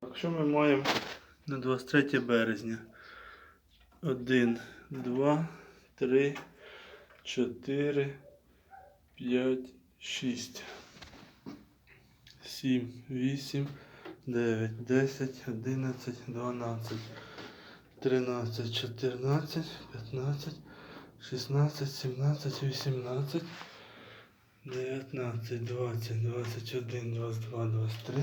Так, Що ми маємо на 23 березня? 1, 2, 3, 4, 5, 6, 7, 8, 9, 10, 11, 12, 13, 14, 15, 16, 17, 18, 19, 20, 21, 22, 23.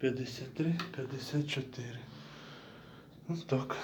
53, 54. Ну так.